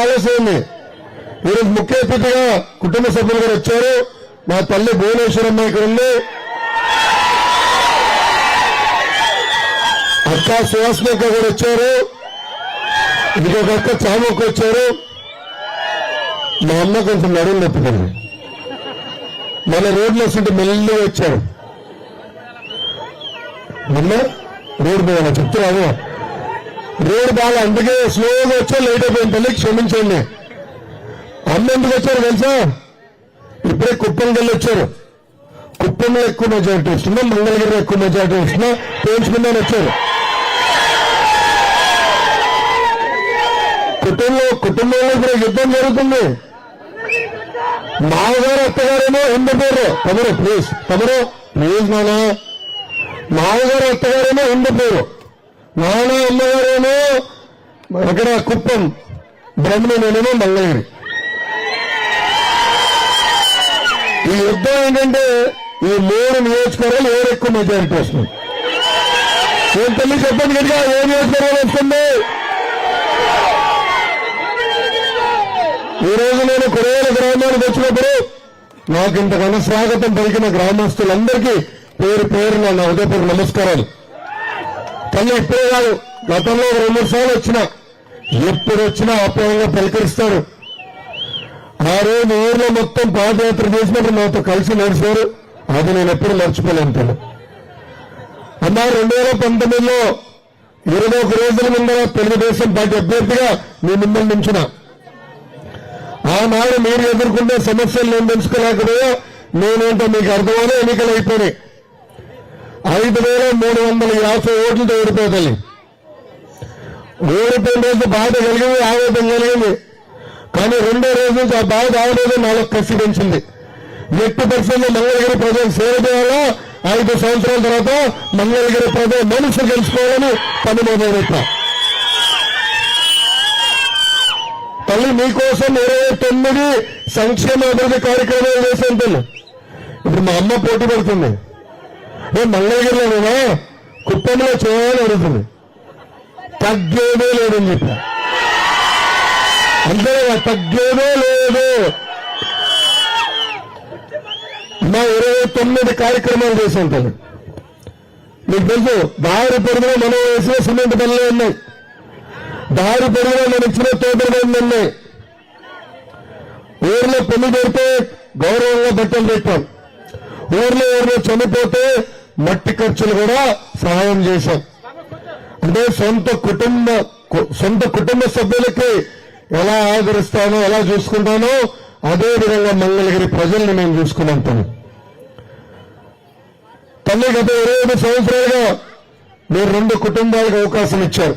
ఆలస్యం ఉంది ఈరోజు ముఖ్య అతిథిగా కుటుంబ సభ్యులు కూడా వచ్చారు. మా తల్లి భువనేశ్వరమ్మ ఇక్కడ ఉంది. అక్క సుహాసిని కూడా వచ్చారు. ఇంకొక అక్క చామక్క వచ్చారు. మా అమ్మ కొంచెం నడుము నొప్పుకుంది మన రోడ్లు వస్తుంటే మెల్లిగా వచ్చారు. మొన్న రోడ్డు పోవాలి చెప్తున్నాను. రోడ్ బాగా అందుకే స్లోగా వచ్చా లేట్ అయిపోయిన తల్లి క్షమించండి. అమ్మ ఎందుకు వచ్చారు తెలుసా? ఇప్పుడే కుప్పం వెళ్ళి వచ్చారు. కుప్పంలో ఎక్కువ మెజారిటీ వస్తున్నా మంగళగిరిలో ఎక్కువ మెజారిటీ వస్తుందా పేర్చుకుందని వచ్చారు. కుటుంబంలో కుటుంబంలో ఇప్పుడు యుద్ధం జరుగుతుంది. మామగారు అత్తగారేమో హిందూ పేరు తమరు ప్లీజ్ తమరు ప్లీజ్ నానా. మామగారు అత్తగారేమో హిందూ పేరు నానే అమ్మగారేమో ఎక్కడ కుప్పం బ్రహ్మనేనేమో మంగళగిరి. ఈ యుద్ధం ఏంటంటే ఈ మూడు నియోజకవర్గాలు ఎవరు ఎక్కువ మెజారిటీ వస్తుంది ఏం తల్లి చెప్పండి గట్టిగా ఏ నియోజకవర్గాలు వస్తుంది? ఈ రోజు నేను కురేల గ్రామానికి వచ్చినప్పుడు నాకు ఇంతకన్నా స్వాగతం పలికిన గ్రామస్తులందరికీ పేరు పేరు నా ఉదయపూర్ నమస్కారాలు. పని ఎప్పుడే కాదు గతంలో రెండు మూడు సార్లు వచ్చిన. ఎప్పుడు వచ్చినా ఆప్యాయంగా పలకరిస్తారు ఆ రోజు ఊర్లో మొత్తం పాదయాత్ర చేసినప్పుడు నాతో కలిసి నడిచారు అది నేను ఎప్పుడు మర్చిపోలేను తను అమ్మా రెండు వేల పంతొమ్మిదిలో ఇరవై ఒక రోజుల ముందర తెలుగుదేశం పార్టీ అభ్యర్థిగా మీ ముందు నుంచిన ఆనాడు మీరు ఎదుర్కొనే సమస్యలు నేను తెలుసుకోలేకపోయా. నేనేంటో మీకు అర్థమైన ఎన్నికలు అయిపోయినాయి. ఐదు వేల మూడు వందల యాభై ఓట్లతో ఓడిపోతుంది ఓడిపోయిన రోజు బాధ కలిగింది ఆవేదన కలిగింది. కానీ రెండో రోజు నుంచి ఆ బాధ ఆవేదన నాలో కసి పెంచింది ఎట్టి పరిస్థితుల్లో మంగళగిరి ప్రజలు సేవ చేయాలా ఐదు సంవత్సరాల తర్వాత మంగళగిరి ప్రజలు మనసు గెలుచుకోవాలని పని మొదలెట్టా తల్లి మీకోసం ఇరవై తొమ్మిది సంక్షేమ అభివృద్ధి కార్యక్రమాలు వేసి ఇప్పుడు మా అమ్మ పోటీ పడుతుంది. ఏ మంగళగిరిలోనేనా? కుప్పంలో చేయాలని అడుగుతుంది. తగ్గేదే లేదని చెప్పా. అంతే తగ్గేదే లేదు. మా ఇరవై తొమ్మిది కార్యక్రమాలు చేసి ఉంటాను మీకు తెలుసు దారి పొరుగున మనం వేసిన సిమెంట్ పనులు ఉన్నాయి. దారి పొరుగున మనం ఇచ్చిన తోటలు పనులు ఉన్నాయి. ఊర్లో పెళ్ళి పెడితే గౌరవంగా బట్టలు పెట్టాం ఊర్లో ఎవరిలో చనిపోతే మట్టి ఖర్చులు కూడా సహాయం చేశాం అంటే సొంత కుటుంబ కు- సొంత కుటుంబ సభ్యులకి ఎలా ఆదరిస్తానో ఎలా చూసుకుంటానో అదే విధంగా మంగళగిరి ప్రజల్ని మేము చూసుకున్నాం తను. తల్లి గత ఇరవై సంవత్సరాలుగా మీరు రెండు కుటుంబాలకు అవకాశం ఇచ్చారు.